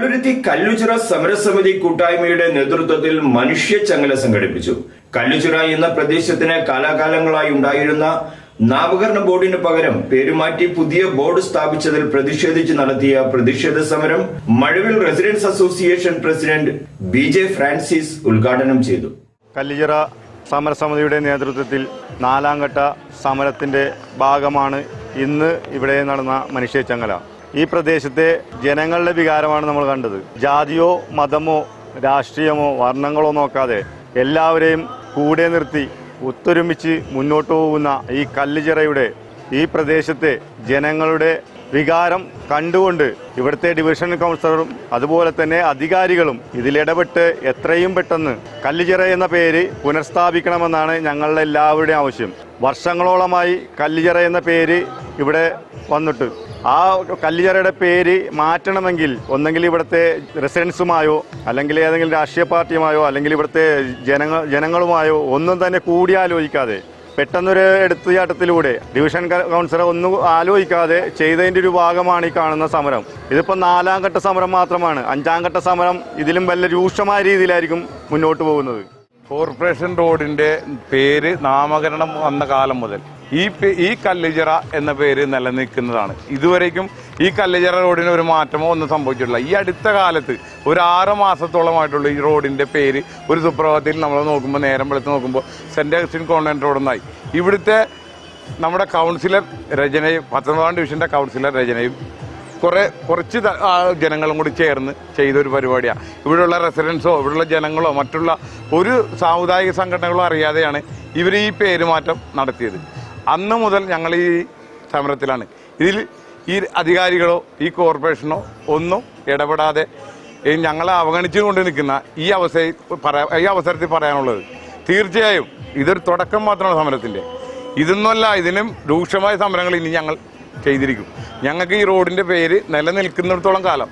പള്ളുരുത്തി കല്ലുചിറ സമരസമിതി കൂട്ടായ്മയുടെ നേതൃത്വത്തിൽ മനുഷ്യച്ചങ്ങല സംഘടിപ്പിച്ചു. കല്ലുചിറ എന്ന പ്രദേശത്തിന് കാലാകാലങ്ങളായി ഉണ്ടായിരുന്ന നാമകരണ ബോർഡിന് പകരം പേരുമാറ്റി പുതിയ ബോർഡ് സ്ഥാപിച്ചതിൽ പ്രതിഷേധിച്ച് നടത്തിയ പ്രതിഷേധ സമരം Mazhavil residence association president B J Francis ഉദ്ഘാടനം ചെയ്തു. കല്ലുചിറ സമരസമിതിയുടെ നേതൃത്വത്തിൽ നാലാംഘട്ട സമരത്തിന്റെ ഭാഗമാണ് ഇന്ന് ഇവിടെ നടന്ന മനുഷ്യച്ചങ്ങല ഈ പ്രദേശത്തെ ജനങ്ങളുടെ വികാരമാണ് നമ്മൾ കണ്ടത്. ജാതിയോ മതമോ രാഷ്ട്രീയമോ വർണങ്ങളോ നോക്കാതെ എല്ലാവരെയും കൂടെ നിർത്തി ഒത്തൊരുമിച്ച് മുന്നോട്ട് പോകുന്ന ഈ കല്ലുചിറയുടെ ഈ പ്രദേശത്തെ ജനങ്ങളുടെ വികാരം കണ്ടുകൊണ്ട് ഇവിടുത്തെ ഡിവിഷൻ കൗൺസിലറും അതുപോലെ തന്നെ അധികാരികളും ഇതിലിടപെട്ട് എത്രയും പെട്ടെന്ന് കല്ലുചിറ എന്ന പേര് പുനഃസ്ഥാപിക്കണമെന്നാണ് ഞങ്ങളുടെ എല്ലാവരുടെയും ആവശ്യം. വർഷങ്ങളോളമായി കല്ലുചിറ എന്ന പേര് ഇവിടെ വന്നിട്ട്. ആ കല്ലിയറയുടെ പേര് മാറ്റണമെങ്കിൽ ഒന്നെങ്കിൽ ഇവിടുത്തെ റെസിഡൻസുമായോ അല്ലെങ്കിൽ ഏതെങ്കിലും രാഷ്ട്രീയ പാർട്ടിയുമായോ അല്ലെങ്കിൽ ഇവിടുത്തെ ജനങ്ങൾ ജനങ്ങളുമായോ ഒന്നും തന്നെ കൂടിയാലോചിക്കാതെ പെട്ടെന്നൊരു എടുത്തുചാട്ടത്തിലൂടെ ഡിവിഷൻ കൗൺസിലർ ഒന്നും ആലോചിക്കാതെ ചെയ്തതിന്റെ ഒരു ഭാഗമാണ് ഈ കാണുന്ന സമരം. ഇതിപ്പോൾ നാലാം ഘട്ട സമരം മാത്രമാണ്. അഞ്ചാം ഘട്ട സമരം ഇതിലും വല്ല രൂക്ഷമായ രീതിയിലായിരിക്കും മുന്നോട്ട് പോകുന്നത്. കോർപ്പറേഷൻ റോഡിന്റെ പേര് നാമകരണം വന്ന കാലം മുതൽ. ഈ ഈ കല്ലുചിറ എന്ന പേര് നിലനിൽക്കുന്നതാണ്. ഇതുവരേക്കും ഈ കല്ലുചിറ റോഡിന് ഒരു മാറ്റമോ ഒന്നും സംഭവിച്ചിട്ടില്ല. ഈ അടുത്ത കാലത്ത് ഒരു ആറ് മാസത്തോളമായിട്ടുള്ള ഈ റോഡിന്റെ പേര് ഒരു സുപ്രഭാതത്തിൽ നമ്മൾ നോക്കുമ്പോൾ നേരം വെളുത്ത് നോക്കുമ്പോൾ സെന്റ് അഗസ്റ്റിൻ കോൺവെന്റ് റോഡെന്നായി ഇവിടുത്തെ നമ്മുടെ കൗൺസിലർ രചനയും പത്തൊമ്പതാം ഡിവിഷന്റെ കൗൺസിലർ രചനയും കുറേ കുറച്ച് ജനങ്ങളും കൂടി ചേർന്ന് ചെയ്തൊരു പരിപാടിയാണ് ഇവിടെയുള്ള റെസിഡൻസോ ഇവിടെയുള്ള ജനങ്ങളോ മറ്റുള്ള ഒരു സാമുദായിക സംഘടനകളോ അറിയാതെയാണ് ഇവർ ഈ പേരുമാറ്റം നടത്തിയത്. അന്ന് മുതൽ ഞങ്ങൾ ഈ സമരത്തിലാണ്. ഇതിൽ ഈ അധികാരികളോ ഈ കോർപ്പറേഷനോ ഒന്നും ഇടപെടാതെ ഞങ്ങളെ അവഗണിച്ചുകൊണ്ട് നിൽക്കുന്ന ഈ പറയാ ഈ അവസരത്തിൽ പറയാനുള്ളത് തീർച്ചയായും ഇതൊരു തുടക്കം മാത്രമാണ് സമരത്തിന്റെ. ഇതൊന്നുമല്ല ഇതിനും രൂക്ഷമായ സമരങ്ങൾ ഇനി ഞങ്ങൾ ചെയ്തിരിക്കും. ഞങ്ങൾക്ക് ഈ റോഡിന്റെ പേര് നിലനിൽക്കുന്നിടത്തോളം കാലം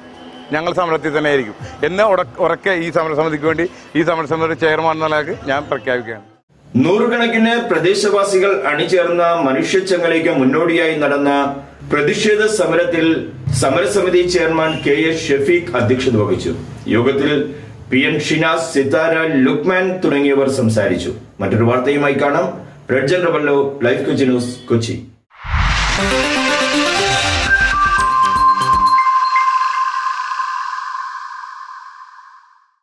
ഞങ്ങൾ സമരത്തിൽ തന്നെ ആയിരിക്കും എന്ന് ഉറ- ഉറക്കെ ഈ സമരസമിതിക്ക് വേണ്ടി ഈ സമരസമിതിയുടെ ചെയർമാൻ എന്ന ഞാൻ പ്രഖ്യാപിക്കുകയാണ്. നൂറുകണക്കിന് പ്രദേശവാസികൾ അണിചേർന്ന മനുഷ്യച്ചങ്ങലയ്ക്ക് മുന്നോടിയായി നടന്ന പ്രതിഷേധ സമരത്തിൽ സമരസമിതി ചെയർമാൻ കെ എസ് ഷെഫീഖ് അധ്യക്ഷത വഹിച്ചു. യോഗത്തിൽ പി എൻ ഷിനാസ് സിതാര ലുക്മാൻ തുടങ്ങിയവർ സംസാരിച്ചു. മറ്റൊരു വാർത്തയുമായി കാണാം. റെഡ് ജനറബല്ലോ ലൈഫ് കൊച്ചി ന്യൂസ് കൊച്ചി.